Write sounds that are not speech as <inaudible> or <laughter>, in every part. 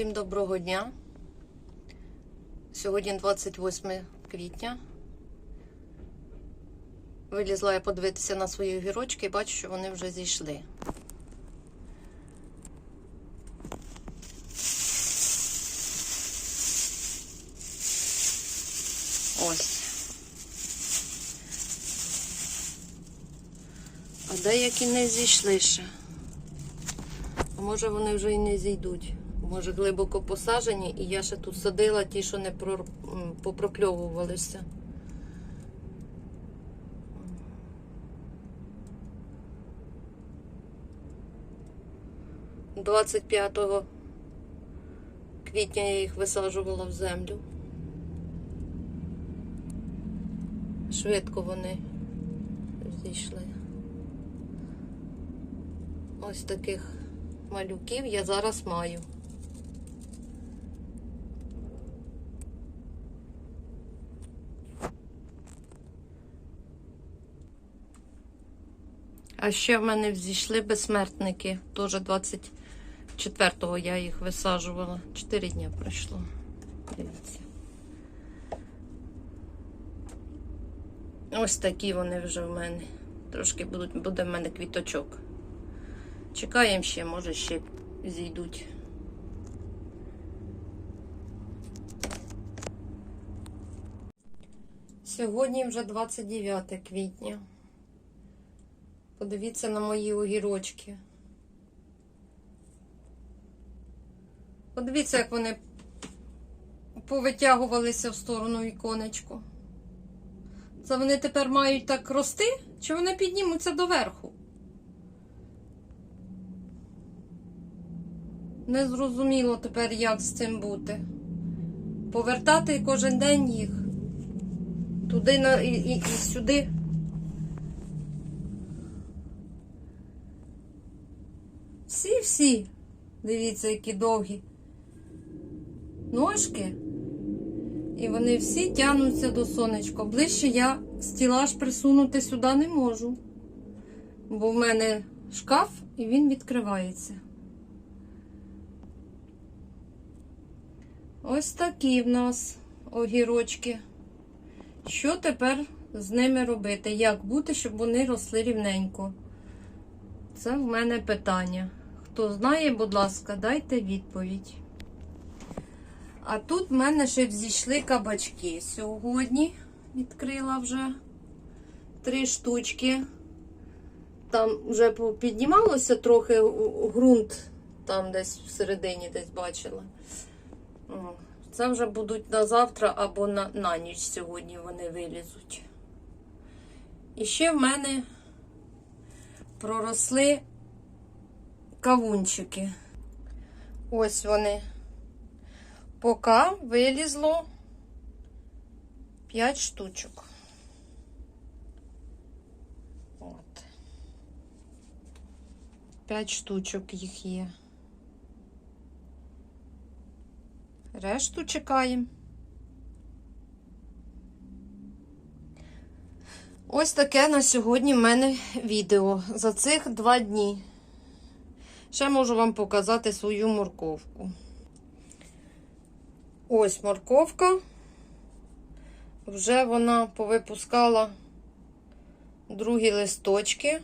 Всім доброго дня. Сьогодні 28 квітня. Вилізла я подивитися на свої огірочки і бачу, що вони вже зійшли. Ось. А деякі не зійшли ще. А може вони вже і не зійдуть. Може глибоко посажені, і я ще тут садила ті, що не про... попрокльовувалися. Двадцять п'ятого квітня я їх висаджувала в землю. Швидко вони зійшли. Ось таких малюків я зараз маю. А ще в мене взійшли безсмертники. Теж 24-го я їх висаджувала. Чотири дня пройшло. Дивіться. Ось такі вони вже в мене. Трошки будуть, буде в мене квіточок. Чекаємо ще, може ще зійдуть. Сьогодні вже 29 квітня. Подивіться на мої огірочки. Подивіться, як вони повитягувалися в сторону віконечку. Це вони тепер мають так рости, чи вони піднімуться доверху? Не зрозуміло тепер, як з цим бути. Повертати кожен день їх. Туди і, і, і сюди. Всі-всі. Дивіться, які довгі ножки. І вони всі тягнуться до сонечка. Ближче я стілаж присунути сюди не можу. Бо в мене шкаф і він відкривається. Ось такі в нас огірочки. Що тепер з ними робити? Як бути, щоб вони росли рівненько? Це в мене питання. Хто знає, будь ласка, дайте відповідь. А тут в мене ще взійшли кабачки. Сьогодні відкрила вже три штучки. Там вже піднімалося трохи ґрунт, там десь всередині десь бачила. Це вже будуть на завтра або на, на ніч сьогодні вони вилізуть. І ще в мене проросли кавунчики. Ось вони. Поки вилізло 5 штучок. От. 5 штучок їх є. Решту чекаємо. Ось таке на сьогодні в мене відео за цих два дні. Ще можу вам показати свою морковку. Ось морковка. Вже вона повипускала другі листочки.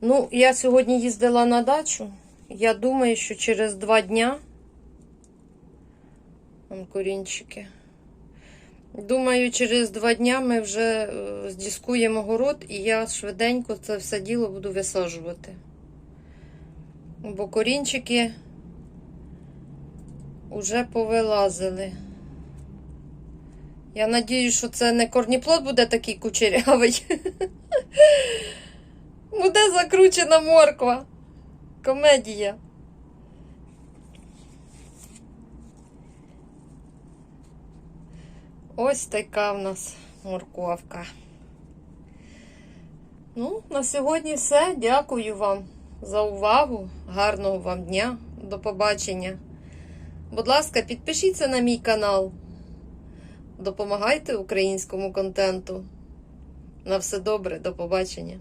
Ну, я сьогодні їздила на дачу. Я думаю, що через два дня. Вон корінчики. Думаю, через два дня ми вже е, здіскуємо город, і я швиденько це все діло буду висаджувати. Бо корінчики вже повилазили. Я надію, що це не корніплод буде такий кучерявий. <laughs> Буде закручена морква. Комедія. Ось така в нас морковка. Ну, на сьогодні все. Дякую вам за увагу. Гарного вам дня. До побачення. Будь ласка, підпишіться на мій канал. Допомагайте українському контенту. На все добре, до побачення.